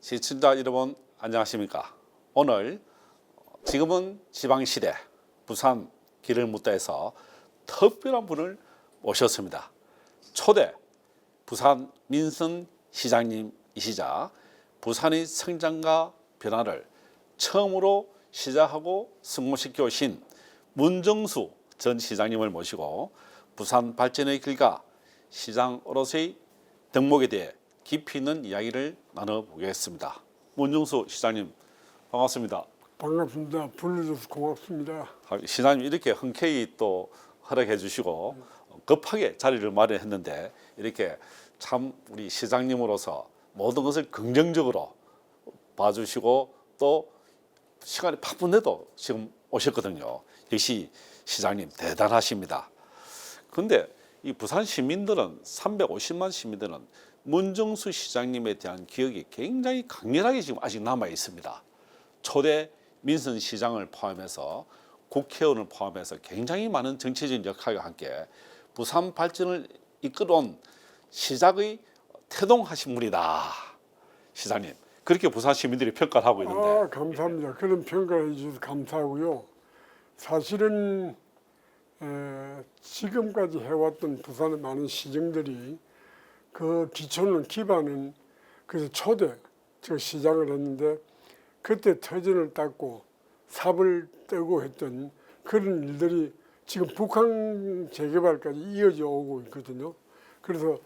시청자 여러분 안녕하십니까? 오늘 지금은 지방시대 부산 길을 묻다에서 특별한 분을 모셨습니다. 초대 부산 민선 시장님이시자 부산의 성장과 변화를 처음으로 시작하고 성공시켜 오신 문정수 전 시장님을 모시고 부산 발전의 길과 시장으로서의 덕목에 대해 깊이 있는 이야기를 나눠보겠습니다. 문정수 시장님 반갑습니다. 반갑습니다. 불러줘서 고맙습니다. 아, 시장님 이렇게 흔쾌히 또 허락해 주시고 급하게 자리를 마련했는데 이렇게 참 우리 시장님으로서 모든 것을 긍정적으로 봐주시고 또 시간이 바쁜데도 지금 오셨거든요. 역시 시장님 대단하십니다. 근데 이 부산 시민들은 350만 시민들은 문정수 시장님에 대한 기억이 굉장히 강렬하게 지금 아직 남아 있습니다. 초대 민선 시장을 포함해서 국회의원을 포함해서 굉장히 많은 정치적인 역할과 함께 부산 발전을 이끌어온 시작의 태동하신 분이다. 시장님 그렇게 부산 시민들이 평가를 하고 있는데 아 감사합니다. 그런 평가를 해주셔서 감사하고요. 사실은 에, 지금까지 해왔던 부산의 많은 시정들이 그 기초는 기반은 그래서 초대 저 시장을 했는데 그때 터전을 닦고 삽을 떼고 했던 그런 일들이 지금 북한 재개발까지 이어져 오고 있거든요. 그래서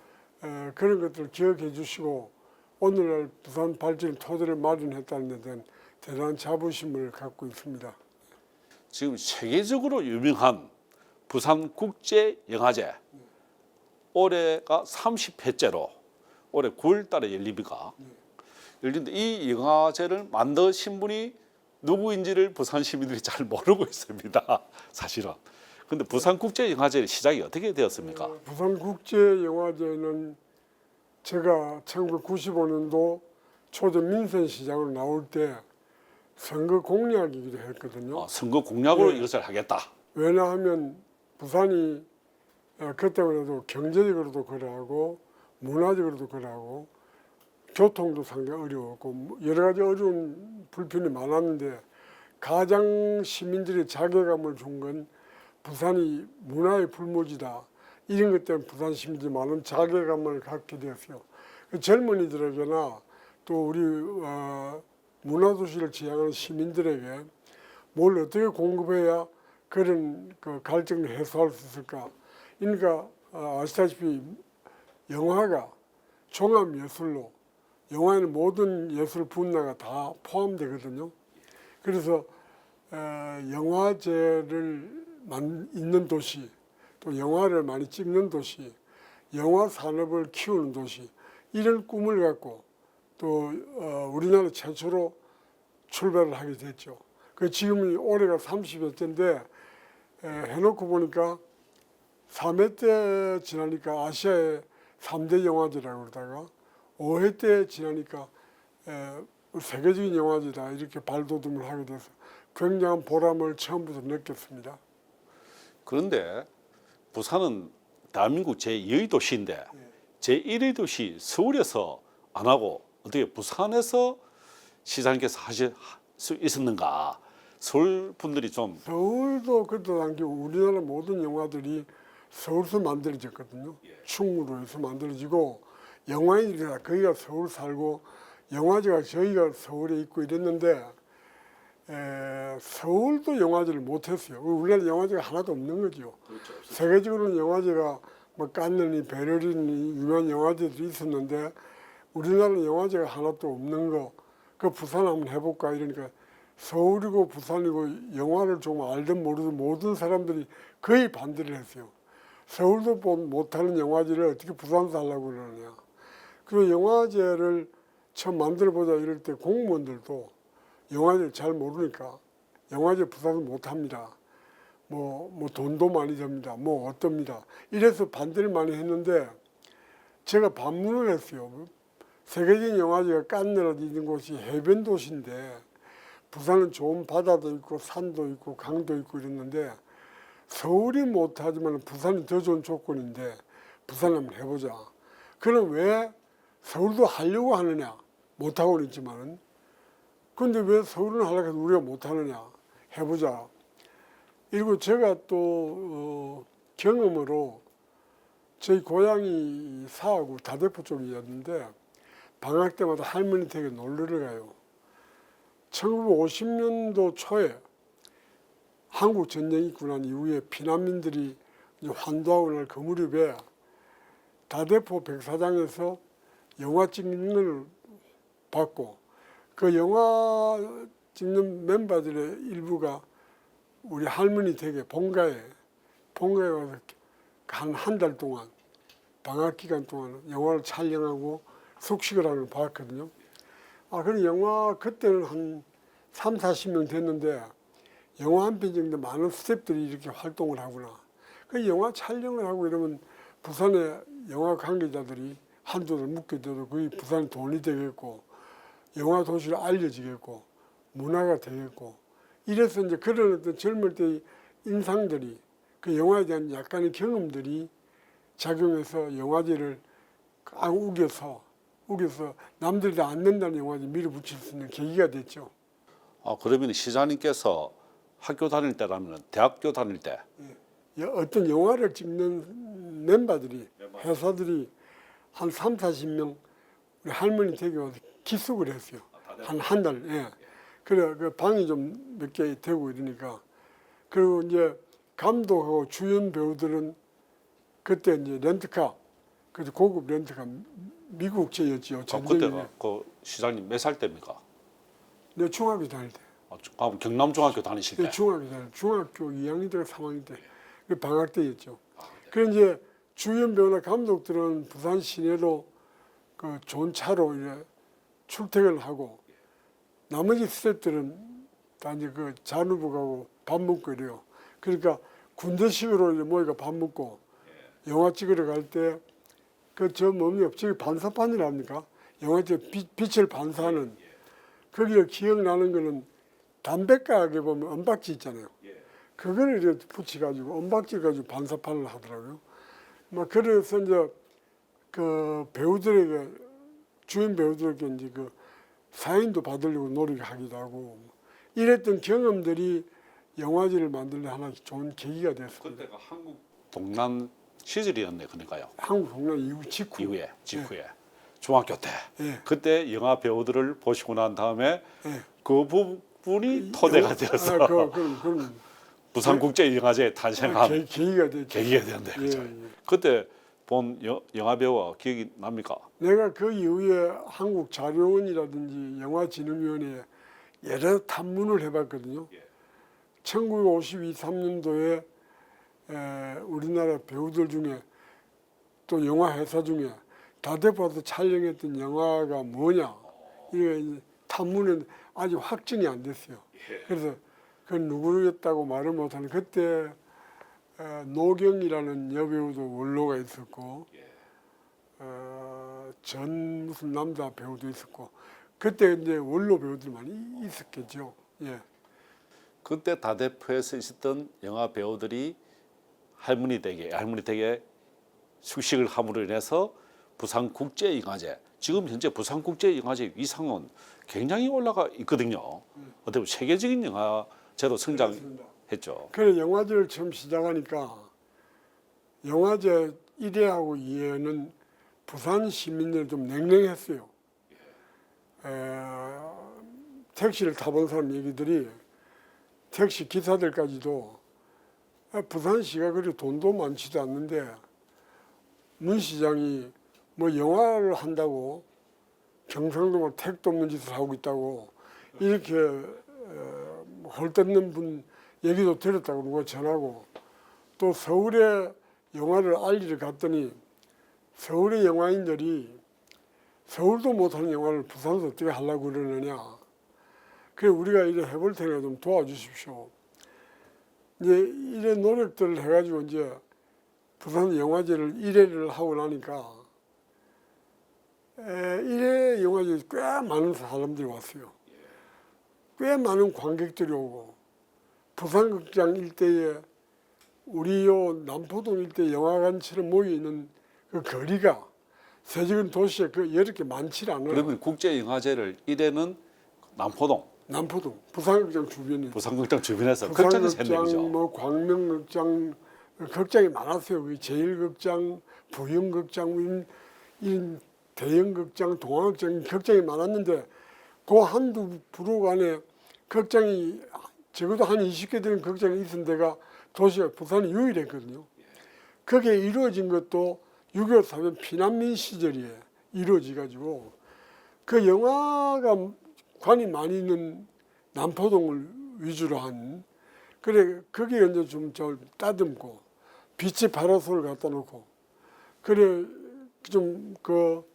에, 그런 것들을 기억해 주시고 오늘날 부산 발전 토대를 마련했다는 데 대한 대단한 자부심을 갖고 있습니다. 지금 세계적으로 유명한 부산 국제 영화제 올해가 30회째로 올해 9월 달에 열립니까? 열린데 이 영화제를 만드신 분이 누구인지를 부산 시민들이 잘 모르고 있습니다. 사실은. 근데 부산 국제 영화제 시작이 어떻게 되었습니까? 부산 국제 영화제는 제가 1995년도 초대 민선 시장으로 나올 때 선거 공약이기도 했거든요. 어, 선거 공약으로 네. 이것을 하겠다. 왜냐하면 부산이 어, 그때만 해도 경제적으로도 그러하고 문화적으로도 그러하고 교통도 상당히 어려웠고 뭐 여러 가지 어려운 불편이 많았는데 가장 시민들이 자괴감을 준 건 부산이 문화의 불모지다 이런 것 때문에 부산 시민들이 많은 자괴감을 갖게 되었어요. 그 젊은이들에게나 또 우리 어, 문화도시를 지향하는 시민들에게 뭘 어떻게 공급해야 그런 그 갈증을 해소할 수 있을까? 그러니까 어, 아시다시피 영화가 종합 예술로 영화에는 모든 예술 분야가 다 포함되거든요. 그래서 에, 영화제를 만, 있는 도시, 또 영화를 많이 찍는 도시, 영화 산업을 키우는 도시 이런 꿈을 갖고 또 어, 우리나라 최초로 출발을 하게 됐죠. 그 지금 올해가 30회째인데 해놓고 보니까 3회 때 지나니까 아시아의 3대 영화제라고 그러다가 5회 때 지나니까 에, 세계적인 영화제다 이렇게 발돋움을 하게 돼서 굉장한 보람을 처음부터 느꼈습니다. 그런데 부산은 대한민국 제2의 도시인데 제1의 도시 서울에서 안 하고 어떻게 부산에서 시장님께서 하실 수 있었는가? 서울 분들이 좀 서울도 그때 당시 우리나라 모든 영화들이 서울서 만들어졌거든요. 충무로에서 만들어지고 영화인들이 다 거기가 서울 살고 영화제가 저희가 서울에 있고 이랬는데 에, 서울도 영화제를 못했어요. 우리나라 영화제가 하나도 없는 거죠. 세계적으로는 영화제가 뭐 깐느니 베를린이 유명한 영화제들이 있었는데 우리나라는 영화제가 하나도 없는 거. 그 부산 한번 해볼까 이러니까 서울이고 부산이고 영화를 좀 알든 모르든 모든 사람들이 거의 반대를 했어요. 서울도 보- 못하는 영화제를 어떻게 부산에서 하려고 그러느냐. 그리고 영화제를 처음 만들어보자 이럴 때 공무원들도 영화제를 잘 모르니까 영화제 부산에서 못합니다. 뭐, 뭐 돈도 많이 듭니다. 뭐 어떻습니다. 이래서 반대를 많이 했는데 제가 반문을 했어요. 세계적인 영화제가 깐느라 있는 곳이 해변 도시인데 부산은 좋은 바다도 있고 산도 있고 강도 있고 이랬는데 서울이 못하지만 부산이 더 좋은 조건인데 부산 한번 해보자. 그럼 왜 서울도 하려고 하느냐? 못하고는 있지만은 근데 왜 서울은 하려고 해도 우리가 못하느냐 해보자. 그리고 제가 또 어, 경험으로 저희 고향이 사하고 다대포 쪽이었는데 방학 때마다 할머니 댁에 놀러를 가요. 1950년도 초에 한국 전쟁이 있고 난 이후에 피난민들이 이제 환도하고 날 그 무렵에 다대포 백사장에서 영화 찍는 걸 봤고 그 영화 찍는 멤버들의 일부가 우리 할머니 댁에 본가에 본가에 와서 한 한 달 동안 방학 기간 동안 영화를 촬영하고 숙식을 하는 걸 봤거든요. 아, 그런 영화 그때는 한 3, 40명 됐는데 영화 한편 정도 많은 스태프들이 이렇게 활동을 하구나. 그 영화 촬영을 하고 이러면 부산의 영화 관계자들이 한두들 묵게 돼도 거의 부산 돈이 되겠고 영화 도시로 알려지겠고 문화가 되겠고 이래서 이제 그런 어떤 젊을 때의 인상들이 그 영화에 대한 약간의 경험들이 작용해서 영화제를 아 우겨서 우겨서 남들이 다안 된다는 영화제 밀어붙일 수 있는 계기가 됐죠. 아, 그러면 시장님께서 학교 다닐 때라면 대학교 다닐 때 여- 어떤 영화를 찍는 멤버들이 회사들이 한 3, 40명 우리 할머니 댁에 와서 기숙을 했어요. 한 한 달. 예. 그래 그 방이 좀 몇 개 되고 이러니까 그리고 이제 감독하고 주연 배우들은 그때 이제 렌트카 그 고급 렌트카 미국제였지요. 아. 그때가 그 시장님 몇 살 때입니까? 내 중학교 다닐 때. 아, 주- 아, 경남중학교 다니실 때. 그 중학교 때. 중학교 2학년 때가 3학년 때. 그 방학 때였죠. 그래 이제 주연 배우나 감독들은 부산 시내로 그 좋은 차로 이제 출퇴근을 하고 나머지 스태프들은 다 이제 그 잔우부 가고 밥 먹고 이래요. 그러니까 군대식으로 이제 모이가 밥 먹고 영화 찍으러 갈 때 그저 뭡니까 저기 반사판이랍니까? 영화 때 빛, 빛을 반사하는 거기에 기억나는 거는 담배가게 보면 은박지 있잖아요. 그거를 이제 붙여가지고 은박지 가지고 반사판을 하더라고요. 막 그래서 이제 그 배우들에게 주연 배우들에게 이제 그 사인도 받으려고 노력하기도 하고 이랬던 경험들이 영화제를 만들는 하나 좋은 계기가 됐습니다. 그때가 한국 동남 시절이었네 그러니까요. 한국 동남 이후 직후 이후에 직후에 중학교 때 예. 그때 영화 배우들을 보시고 난 다음에 예. 그 부 분이 토대가 아, 되어서 그, 그럼, 그럼 부산국제영화제 탄생한 계, 계기가 됐죠. 계기가 되는데 예, 그죠? 예. 그때 본 여, 영화 배우가 기억이 납니까? 내가 그 이후에 한국 자료원이라든지 영화진흥위원회에 여러 탐문을 해봤거든요. 예. 1952, 3년도에 에, 우리나라 배우들 중에 또 영화 회사 중에 다대포에서 촬영했던 영화가 뭐냐 이제 탐문은 아직 확정이 안 됐어요. 그래서 그 누구였다고 말을 못하는 그때 에, 노경이라는 여배우도 원로가 있었고 어, 전 무슨 남자 배우도 있었고 그때 이제 원로 배우들 많이 있었겠죠. 예. 그때 다대포에서 있었던 영화 배우들이 할머니 댁에 할머니 댁에 숙식을 함으로 인해서 부산국제영화제 지금 현재 부산국제영화제 위상은 굉장히 올라가 있거든요. 어떻게 보면 세계적인 영화제로 성장했죠. 그래 영화제를 처음 시작하니까 영화제 1회하고 2회는 부산 시민들 좀 냉랭했어요. 에, 택시를 타본 사람 얘기들이 택시 기사들까지도 아, 부산시가 그리 돈도 많지도 않는데 문 시장이 뭐 영화를 한다고 경상도 뭐 택도 없는 짓을 하고 있다고 이렇게 어, 헐뜯는 분 얘기도 들었다고 누가 전하고 또 서울에 영화를 알리러 갔더니 서울의 영화인들이 서울도 못하는 영화를 부산에서 어떻게 하려고 그러느냐. 그래 우리가 이래 해볼 테니까 좀 도와주십시오. 이제 이런 노력들을 해가지고 이제 부산 영화제를 1회를 하고 나니까 에, 1회 영화제에 꽤 많은 사람들이 왔어요. 꽤 많은 관객들이 오고 부산극장 일대에 우리 요 남포동 일대 영화관처럼 모여 있는 그 거리가 세계적인 도시에 그 이렇게 많지 않아요. 그러면 국제 영화제를 이래는 남포동 남포동 부산극장 주변에 부산극장 주변에서 부산극장, 그죠? 뭐 광명극장 극장이 많았어요. 그 제일극장, 부영극장, 이런 대형극장, 동화극장 극장이 많았는데 그 한두 부록 안에 극장이 적어도 한 20개 되는 극장이 있은 데가 도시가 부산이 유일했거든요. 그게 이루어진 것도 6.25 사변 피난민 시절에 이루어지 가지고 그 영화가 관이 많이 있는 남포동을 위주로 한 그래 거기에 이제 좀저 따듬고 빛의 파라솔을 갖다 놓고 그래 좀 그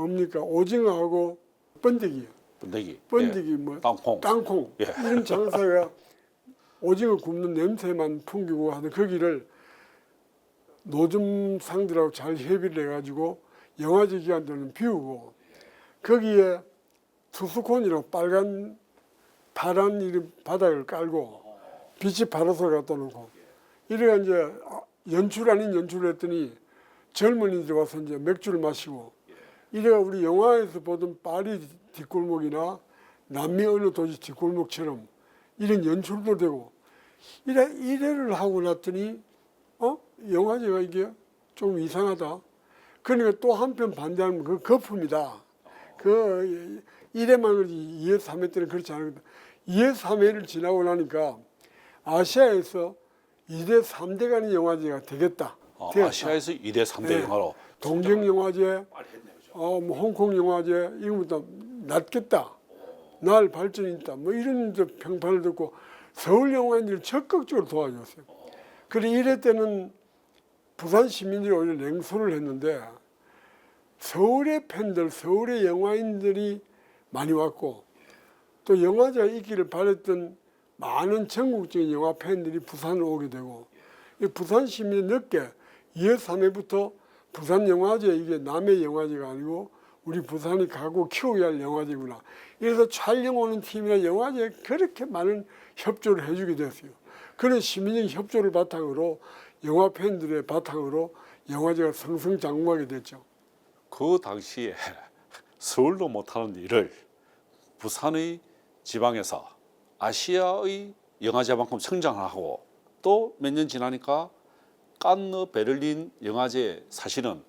뭡니까? 오징어하고 번데기 번데기, 번데기 예. 뭐 땅콩, 땅콩. 예. 이런 장사가 오징어 굽는 냄새만 풍기고 하는 거기를 노점상들하고 잘 협의를 해가지고 영화제 기간 때는 비우고 거기에 투스콘이라고 빨간 파란 이런 바닥을 깔고 빛이 파라솔 갖다 놓고 이래가 이제 연출 아닌 연출을 했더니 젊은이들이 와서 이제 맥주를 마시고 이래가 우리 영화에서 보던 파리 뒷골목이나 남미 어느 도시 뒷골목처럼 이런 연출도 되고 이래 이래를 하고 났더니 어 영화제가 이게 좀 이상하다. 그러니까 또 한편 반대하면 그 거품이다. 그 이래만 그렇지 2회 3회 때는 그렇지 않거든. 2회 3회를 지나고 나니까 아시아에서 2대 3대 가는 영화제가 되겠다. 어, 되었다. 아 시아에서 2대 3대 네. 영화로 동경 영화제, 많이 했네 그죠? 어, 뭐 홍콩 영화제 이거보다 낫겠다. 날 발전이 있다. 뭐 이런 평판을 듣고 서울 영화인들이 적극적으로 도와줬어요. 그래 이럴 때는 부산 시민들이 오히려 냉소를 했는데 서울의 팬들, 서울의 영화인들이 많이 왔고 또 영화제가 있기를 바랬던 많은 전국적인 영화 팬들이 부산을 오게 되고 이 부산 시민이 늦게 2월 3일부터 부산 영화제 이게 남의 영화제가 아니고 우리 부산이 가고 키우게 할 영화제구나. 이래서 촬영 오는 팀이나 영화제에 그렇게 많은 협조를 해주게 됐어요. 그런 시민적 협조를 바탕으로 영화 팬들의 바탕으로 영화제가 성성장구하게 됐죠. 그 당시에 서울도 못하는 일을 부산의 지방에서 아시아의 영화제만큼 성장하고 또 몇 년 지나니까 깐느 베를린 영화제 사실은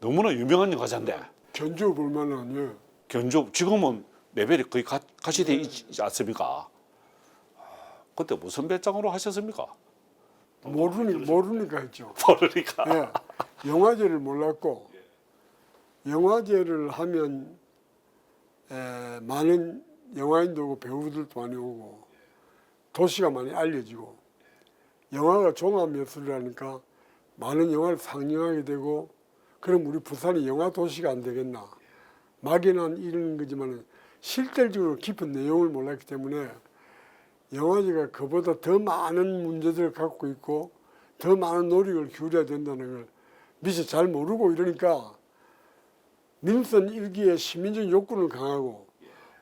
너무나 유명한 영화제인데 견주 볼 만한 예. 견적 지금은 레벨이 거의 가, 같이 돼 있지 않습니까? 아, 그때 무슨 배짱으로 하셨습니까? 모르니 모르니까 했죠. 모르니까 예. 영화제를 몰랐고 영화제를 하면 에, 많은 영화인도 오고 배우들도 많이 오고 도시가 많이 알려지고 영화가 종합 예술이라니까 많은 영화를 상영하게 되고 그럼 우리 부산이 영화 도시가 안 되겠나? 막연한 이런 거지만 실질적으로 깊은 내용을 몰랐기 때문에 영화제가 그보다 더 많은 문제들을 갖고 있고 더 많은 노력을 기울여야 된다는 걸 미처 잘 모르고 이러니까 민선 일기의 시민적 욕구는 강하고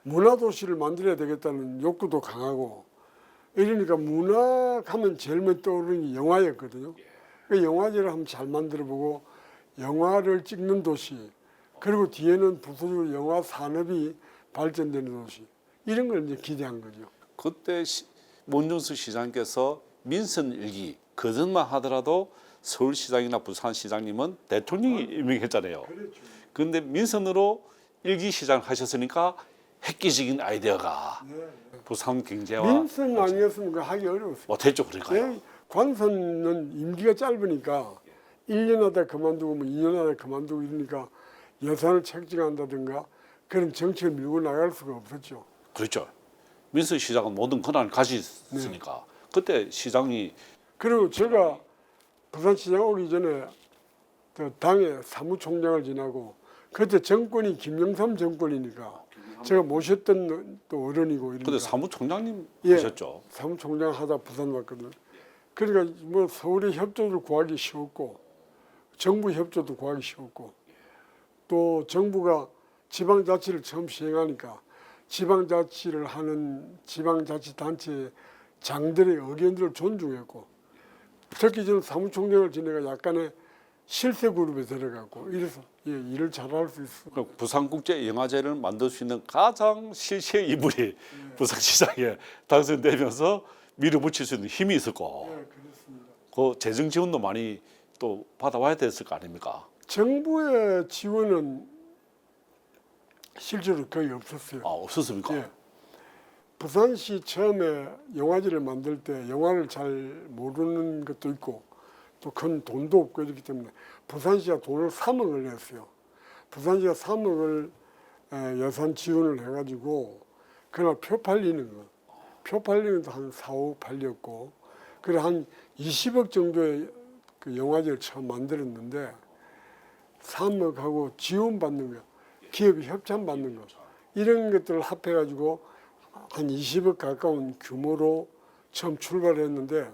문화도시를 만들어야 되겠다는 욕구도 강하고 이러니까 문화 하면 제일 먼저 떠오르는 게 영화였거든요. 그 영화제를 한번 잘 만들어보고 영화를 찍는 도시 그리고 뒤에는 부수적으로 영화 산업이 발전되는 도시 이런 걸 이제 기대한 거죠. 그때 시, 문준수 시장께서 민선 일기 그전만 하더라도 서울시장이나 부산시장님은 대통령이 임명했잖아요. 그렇죠. 그런데 민선으로 일기 시장 하셨으니까 획기적인 아이디어가 부산 경제와 민선 아니었으면 그 하기 어려웠어요. 못했죠 그러니까요. 예, 관선은 임기가 짧으니까 1년 하다 그만두고 뭐 2년 하다 그만두고 이러니까 예산을 책정한다든가 그런 정책을 밀고 나갈 수가 없었죠. 그렇죠. 민선 시장은 모든 권한을 가지있으니까 그때 시장이 그리고 제가 부산시장 오기 전에 그 당의 사무총장을 지나고 그때 정권이 김영삼 정권이니까 제가 모셨던 또 어른이고 이러니까 그때 사무총장님 예. 하셨죠. 사무총장 하다 부산 왔거든. 그러니까 뭐 서울의 협조를 구하기 쉬웠고 정부 협조도 구하기 쉬웠고 또 정부가 지방자치를 처음 시행하니까 지방자치를 하는 지방자치단체 장들의 의견들을 존중했고 특히 저는 사무총장을 지내가 약간의 실세 그룹에 들어가고 이래서 예, 일을 잘할 수 있어. 그 부산국제영화제를 만들 수 있는 가장 실세 인물이 부산시장에 당선되면서 밀어붙일 수 있는 힘이 있었고 예, 그렇습니다. 그 재정 지원도 많이 또 받아와야 됐을 거 아닙니까? 정부의 지원은 실제로 거의 없었어요. 아 없었습니까? 예. 부산시 처음에 영화제를 만들 때 영화를 잘 모르는 것도 있고 또 큰 돈도 없고 이렇기 때문에 부산시가 돈을 3억을 냈어요. 부산시가 3억을 예산 지원을 해가지고 그날 표 팔리는 거, 표 팔리는 거한 4, 5 팔렸고 그래 한 20억 정도의 그 영화제를 처음 만들었는데 3억하고 지원받는 거, 기업이 협찬받는 거 이런 것들을 합해가지고 한 20억 가까운 규모로 처음 출발했는데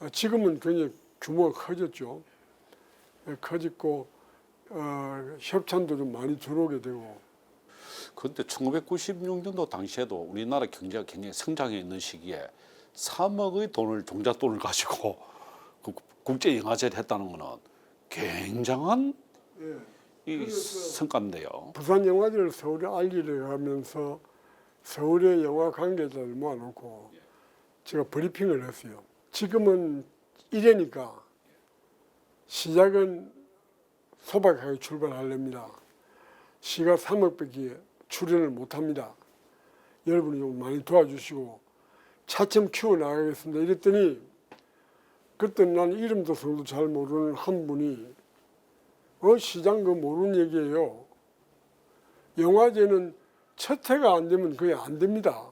어, 지금은 굉장히 규모가 커졌죠. 예, 커졌고 어, 협찬도 좀 많이 들어오게 되고 그런데 1996년도 당시에도 우리나라 경제가 굉장히 성장해 있는 시기에 3억의 돈을 종잣돈을 가지고 그 국제 영화제를 했다는 것은 굉장한 이 그래서- 성과인데요. 부산 영화제를 서울에 알리려 하면서 서울의 영화 관계자를 모아놓고 제가 브리핑을 했어요. 지금은 이래니까 시작은 소박하게 출발하렵니다. 시가 3억밖에 출연을 못합니다. 여러분이 좀 많이 도와주시고 차츰 키워나가겠습니다. 이랬더니 그때 난 이름도 성도 잘 모르는 한 분이 어 시장 그 모르는 얘기예요. 영화제는 첫 해가 안 되면 그게 안 됩니다.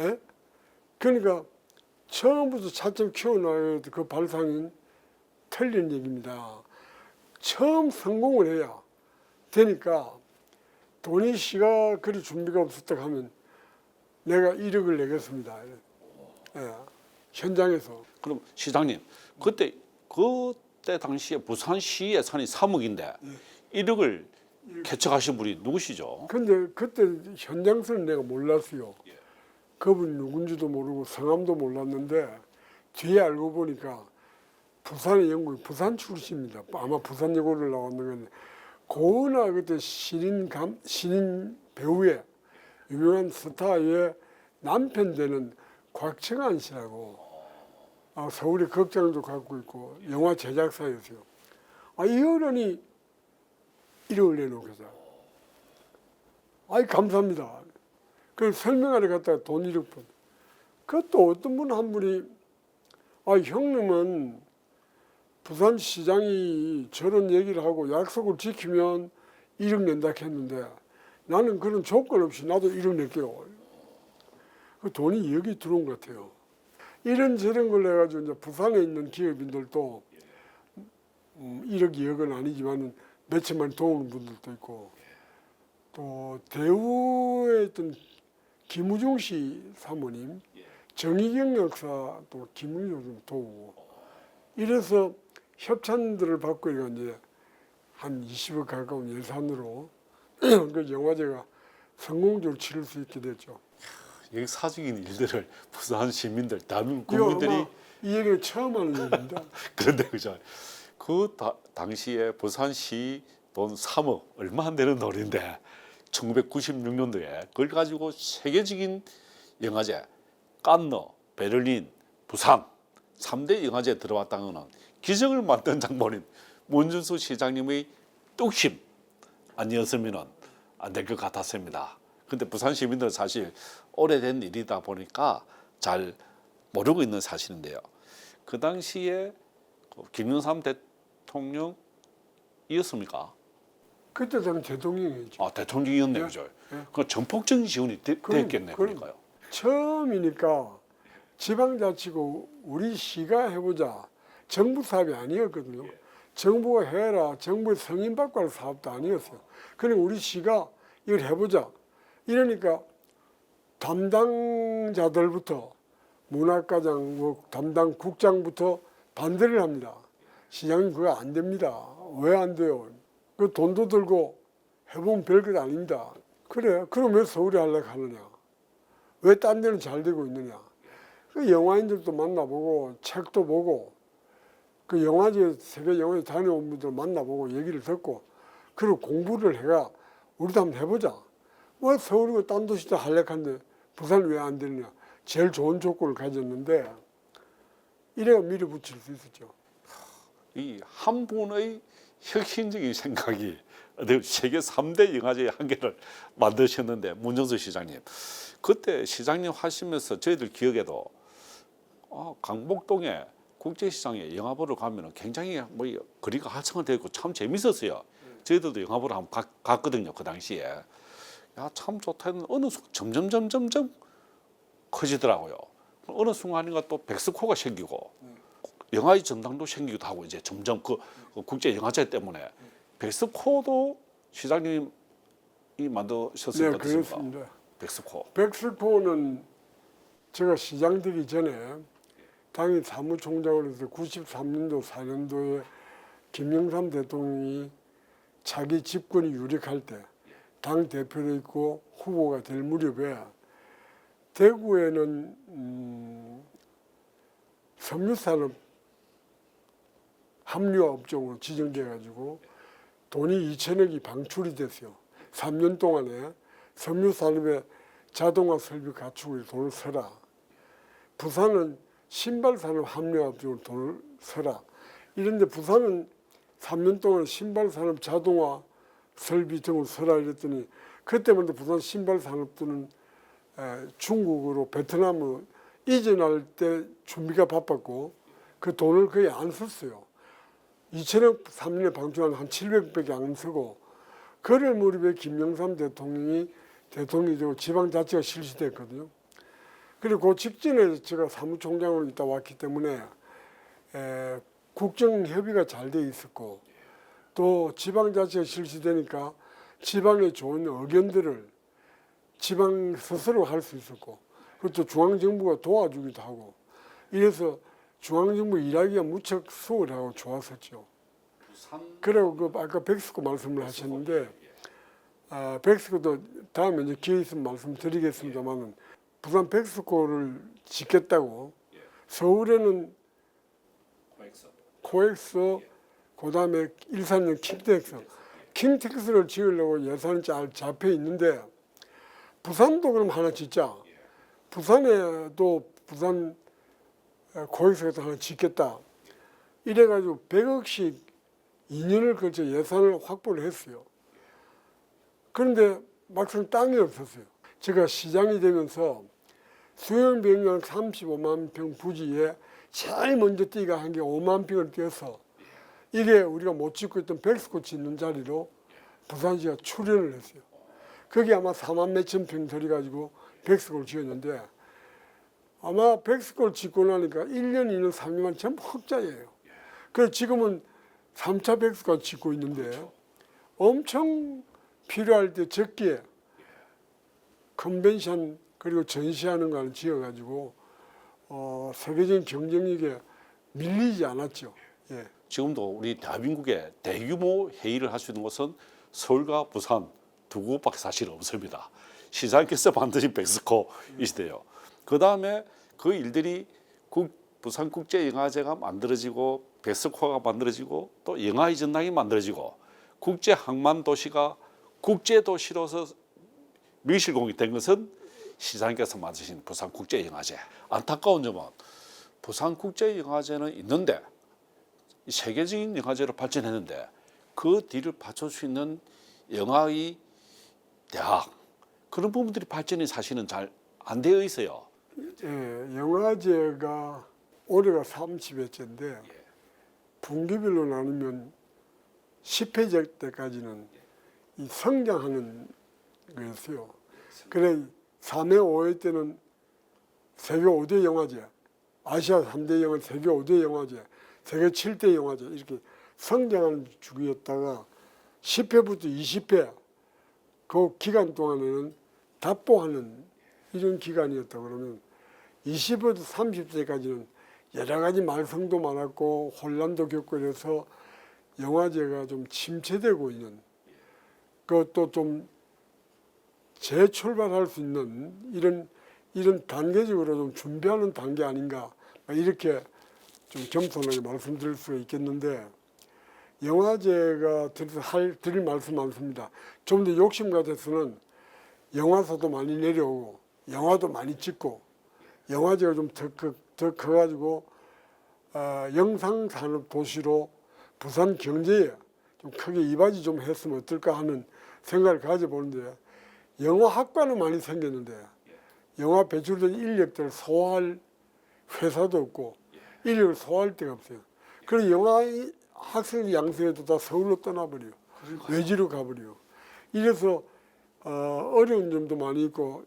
예? 그러니까 처음부터 차츰 키워나가야 그 발상은 틀린 얘기입니다. 처음 성공을 해야 되니까 돈이 씨가 그리 준비가 없었다 하면 내가 1억을 내겠습니다. 예. 현장에서 그럼 시장님 그때 그때 당시에 부산시 예산이 3억인데 1억을 개척하신 분이 누구시죠? 근데 그때 현장서는 내가 몰랐어요. 그분이 누군지도 모르고 성함도 몰랐는데 뒤에 알고 보니까 부산의 영국 부산 출신입니다. 아마 부산 여고를 나왔는 건데 고은아 그때 신인 감 신인 배우의 유명한 스타의 남편 되는 곽청한 씨라고 아, 서울에 극장도 갖고 있고 영화 제작사였어요. 아, 이 어른이 1억을 내놓겠다. 아이 감사합니다. 그 설명하러 갔다가 돈 1억 번. 그것도 어떤 분 한 분이 아 형님은 부산시장이 저런 얘기를 하고 약속을 지키면 1억 낸다 했는데 나는 그런 조건 없이 나도 1억 낼게요. 그 돈이 여기 들어온 것 같아요. 이런 저런 걸 해가지고 이제 부산에 있는 기업인들도 음, 1억 2억은 아니지만은 몇천만 도우는 분들도 있고 또 대우에 있던 김우중 씨 사모님, 정의경 역사 또 김우중 좀 도우고 이래서 협찬들을 받고 이거 이제 한 20억 가까운 예산으로 그 영화제가 성공적으로 치를 수 있게 됐죠. 여기 사적인 일들을 부산 시민들, 대한민국 국민들이 이 얘기를 처음 하는 얘기입니다. 그런데 그죠? 그 다- 당시에 부산시 돈 3억 얼마 안 되는 돈인데 1996년도에 그걸 가지고 세계적인 영화제 깐느, 베를린, 부산 3대 영화제에 들어왔다는 것은 기적을 만든 장본인 문준수 시장님의 뚝심 아니었으면 안 될 것 같았습니다. 근데 부산 시민들은 사실 오래된 일이다 보니까 잘 모르고 있는 사실인데요. 그 당시에 그 김영삼 대통령이었습니까? 그때 저는 대통령이었죠. 아 대통령이었네요, 예, 그죠? 예. 그 전폭적인 지원이 되, 그럼, 됐겠네요, 그럼. 그러니까요. 처음이니까 지방자치고 우리 시가 해보자. 정부 사업이 아니었거든요. 정부가 해라. 정부의 승인받고 할 사업도 아니었어요. 그러니까 우리 시가 이걸 해보자. 이러니까 담당자들부터 문학과장, 뭐 담당 국장부터 반대를 합니다. 시장님 그거 안 됩니다. 왜 안 돼요? 그 돈도 들고 해보면 별것 아닙니다. 그래. 그럼 왜 서울에 하려고 하느냐? 왜 딴 데는 잘 되고 있느냐? 그 영화인들도 만나보고 책도 보고 그 영화제 세계 영화제 다녀온 분들 만나보고 얘기를 듣고 그리고 공부를 해가 우리도 한번 해보자. 왜 서울이고 딴 도시도 한력한데 부산 왜 안 되느냐. 제일 좋은 조건을 가졌는데 이래가 밀어붙일 수 있었죠. 이 한 분의 혁신적인 생각이 세계 3대 영화제의 한 개를 만드셨는데 문정수 시장님 그때 시장님 하시면서 저희들 기억에도 아, 강북동에 국제시장에 영화 보러 가면은 굉장히 뭐 거리가 하층화되어 있고 참 재밌었어요. 저희들도 영화 보러 한번 가- 갔거든요 그 당시에. 야 참 좋다 했는데 어느 순간 점점 점점 점 커지더라고요. 어느 순간인가 또 백스코가 생기고 영화의 전당도 생기기도 하고 이제 점점 그, 그 국제 영화제 때문에 백스코도 시장님이 만드셨을 네, 것 같습니다. 그렇습니다. 백스코. 백스코는 제가 시장 되기 전에 당일 사무총장으로서 93년도 4년도에 김영삼 대통령이 자기 집권이 유력할 때 당 대표로 있고 후보가 될 무렵에 대구에는 음, 섬유산업 합류화 업종으로 지정돼 가지고 돈이 2천억이 방출이 됐어요. 3년 동안에 섬유산업에 자동화 설비 갖추고 돈을 써라. 부산은 신발산업 합류화 업종으로 돈을 써라. 이런데 부산은 3년 동안 신발산업 자동화 설비 등을 써라 이랬더니 그때부터 부산 신발산업들은 에, 중국으로 베트남으로 이전할 때 준비가 바빴고 그 돈을 거의 안 썼어요. 2000억 3년에 방출한 한 700밖에 안 쓰고 그럴 무렵에 김영삼 대통령이 대통령이 되고 지방자치가 실시됐거든요. 그리고 그 직전에 제가 사무총장으로 있다 왔기 때문에 에, 국정협의가 잘 돼 있었고 또 지방자치가 실시되니까 지방에 좋은 의견들을 지방 스스로 할 수 있었고 그것도 중앙정부가 도와주기도 하고 이래서 중앙정부 일하기가 무척 수월하고 좋았었죠. 그리고 그 아까 백스코 말씀을 하셨는데 아, 백스코도 다음에 이제 기회 있으면 말씀드리겠습니다만은 부산 백스코를 짓겠다고 서울에는 코엑스 그다음에 일산은 킹텍스 킹텍스를 지으려고 예산이 잘 잡혀 있는데 부산도 그럼 하나 짓자 부산에도 부산 같은 거 하나 짓겠다 이래가지고 100억씩 2년을 걸쳐 예산을 확보를 했어요. 그런데 막상 땅이 없었어요. 제가 시장이 되면서 수영 병력 35만 평 부지에 제일 먼저 뛰가 한 게 5만 평을 뛰어서 이게 우리가 못 짓고 있던 백스코 짓는 자리로 부산시가 출연을 했어요. 거기 아마 4만 몇천 평 들여가지고 백스코를 지었는데 아마 백스코를 짓고 나니까 1년, 2년, 3년만 전부 흑자예요. 그래서 지금은 3차 백스가 짓고 있는데 엄청 필요할 때 적기에 컨벤션 그리고 전시하는 걸 지어가지고 어, 세계적인 경쟁력에 밀리지 않았죠. 예. 지금도 우리 대한민국에 대규모 회의를 할 수 있는 곳은 서울과 부산 두 곳밖에 사실 없습니다. 시장께서 만드신 백스코이시대요. 그 다음에 그 일들이 국, 부산 국제영화제가 만들어지고 백스코가 만들어지고 또 영화의 전당이 만들어지고 국제 항만 도시가 국제 도시로서 밀실공이 된 것은 시장께서 만드신 부산 국제영화제. 안타까운 점은 부산 국제영화제는 있는데 이 세계적인 영화제로 발전했는데 그 뒤를 받쳐줄 수 있는 영화의 대학 그런 부분들이 발전이 사실은 잘 안 되어 있어요. 예, 영화제가 올해가 30회째인데 분기별로 나누면 10회째 때까지는 이 성장하는 거였어요. 그래 3회, 5회 때는 세계 5대 영화제, 아시아 3대 영화, 세계 5대 영화제, 세계 7대 영화제 이렇게 성장하는 주기였다가 10회부터 20회 그 기간 동안에는 답보하는 이런 기간이었다 그러면 20에서 30세까지는 여러 가지 말썽도 많았고 혼란도 겪고 이래서 영화제가 좀 침체되고 있는 그것도 좀 재출발할 수 있는 이런 이런 단계적으로 좀 준비하는 단계 아닌가 이렇게 좀 겸손하게 말씀드릴 수가 있겠는데 영화제가 드릴, 할, 드릴 말씀 많습니다. 좀 더 욕심 같아서는 영화사도 많이 내려오고 영화도 많이 찍고 영화제가 좀더 더 커가지고 어, 영상산업 도시로 부산 경제에 좀 크게 이바지 좀 했으면 어떨까 하는 생각을 가져보는데 영화 학과는 많이 생겼는데 영화 배출된 인력들을 소화할 회사도 없고 인력을 소화할 데가 없어요. 그래서 영화 이 학생 양성에도 다 서울로 떠나버려요. 외지로 가버려요. 이래서 어, 어려운 점도 많이 있고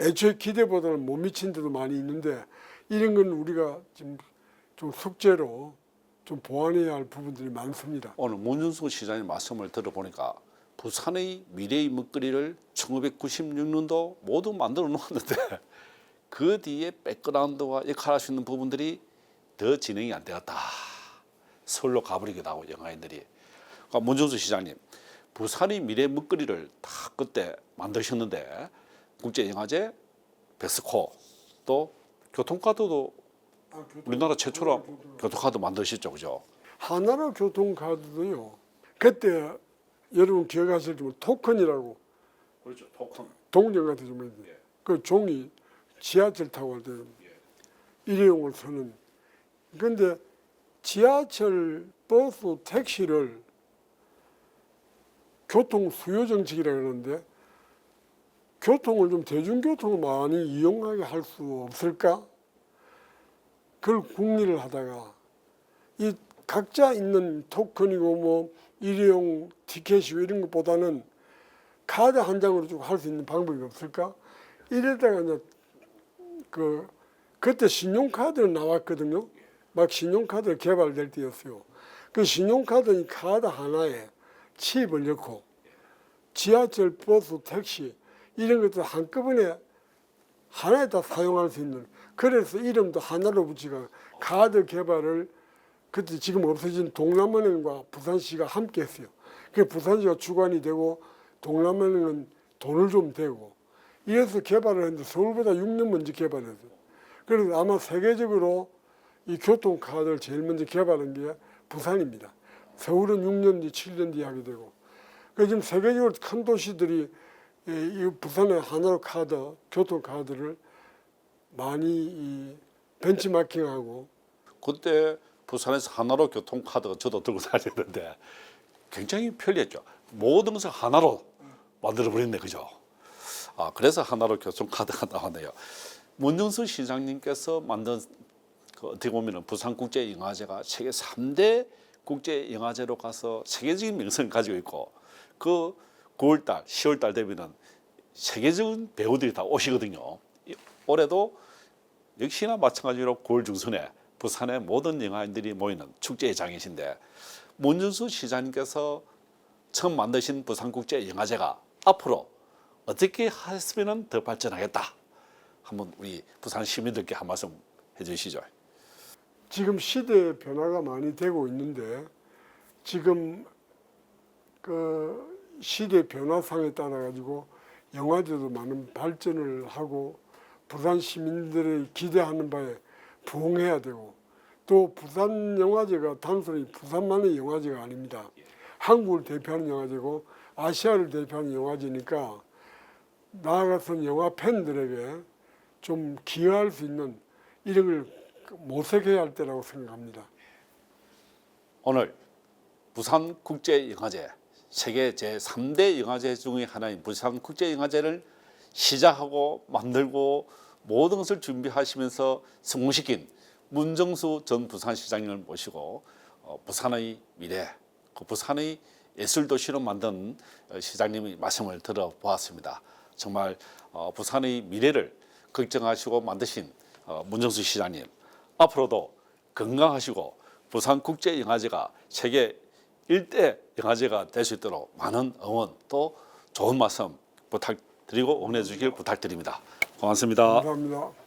애초에 기대보다는 못 미친 데도 많이 있는데 이런 건 우리가 지금 좀 숙제로 좀 보완해야 할 부분들이 많습니다. 오늘 문준수 시장님 말씀을 들어보니까 부산의 미래의 먹거리를 1996년도 모두 만들어 놓았는데 그 뒤에 백그라운드와 역할할 수 있는 부분들이 더 진행이 안 되었다. 서울로 가버리기도 하고 영화인들이. 그러니까 문준수 시장님, 부산의 미래 먹거리를 다 그때 만드셨는데 국제영화제, 베스코 또 교통카드도 우리나라 최초로 교통카드 만드셨죠, 그죠? 하나로 교통카드도요. 그때 여러분 기억하실 줄 토큰이라고 그렇죠, 토큰. 동전 같은 좀 있는데 그 종이 지하철 타고 갈 때 일회용을 쓰는 근데 지하철 버스 택시를 교통 수요 정책이라 그러는데 교통을 좀 대중교통을 많이 이용하게 할 수 없을까? 그걸 궁리를 하다가 이 각자 있는 토큰이고 뭐 일회용 티켓이고 이런 것보다는 카드 한 장으로 쭉 할 수 있는 방법이 없을까? 이러다가 이제 그 그때 신용카드는 나왔거든요. 막 신용카드 개발될 때였어요. 그 신용카드 카드 하나에 칩을 넣고 지하철, 버스, 택시 이런 것들 한꺼번에 하나에 다 사용할 수 있는 그래서 이름도 하나로 붙이가 카드 개발을 그때 지금 없어진 동남은행과 부산시가 함께 했어요. 그 부산시가 주관이 되고 동남은행은 돈을 좀 대고 이래서 개발을 했는데 서울보다 6년 먼저 개발했어요. 그래서 아마 세계적으로 이 교통카드를 제일 먼저 개발한 게 부산입니다. 서울은 6년 뒤, 7년 뒤에 하게 되고. 그 지금 세계적으로 큰 도시들이 이, 이 부산의 하나로 카드, 교통카드를 많이 이 벤치마킹하고 그때 부산에서 하나로 교통카드가 저도 들고 다녔는데 굉장히 편리했죠. 모든 것을 하나로 만들어 버렸네, 그죠? 아 그래서 하나로 교통카드가 나왔네요. 문정수 시장님께서 만든 그 어떻게 보면은 부산국제영화제가 세계 3대 국제영화제로 가서 세계적인 명성을 가지고 있고 그 9월달, 10월달 되면은 세계적인 배우들이 다 오시거든요. 이- 올해도 역시나 마찬가지로 9월 중순에 부산의 모든 영화인들이 모이는 축제의 장이신데 문준수 시장님께서 처음 만드신 부산국제영화제가 앞으로 어떻게 했으면 더 발전하겠다. 한번 우리 부산 시민들께 한 말씀 해주시죠. 지금 시대의 변화가 많이 되고 있는데 지금 그 시대 변화상에 따라 가지고 영화제도 많은 발전을 하고 부산 시민들의 기대하는 바에 부응해야 되고 또 부산 영화제가 단순히 부산만의 영화제가 아닙니다. 한국을 대표하는 영화제고 아시아를 대표하는 영화제니까 나아가서는 영화 팬들에게 좀 기여할 수 있는 이런 걸 모색해야 할 때라고 생각합니다. 오늘 부산 국제 영화제 세계 제 3대 영화제 중의 하나인 부산 국제 영화제를 시작하고 만들고 모든 것을 준비하시면서 성공시킨 문정수 전 부산시장님을 모시고 어, 부산의 미래, 그 부산의 예술 도시로 만든 어, 시장님의 말씀을 들어보았습니다. 정말 어, 부산의 미래를 걱정하시고 만드신 어, 문정수 시장님 앞으로도 건강하시고 부산 국제 영화제가 세계 일대 영화제가 될 수 있도록 많은 응원 또 좋은 말씀 부탁드리고 응원해 주길 부탁드립니다. 고맙습니다. 감사합니다.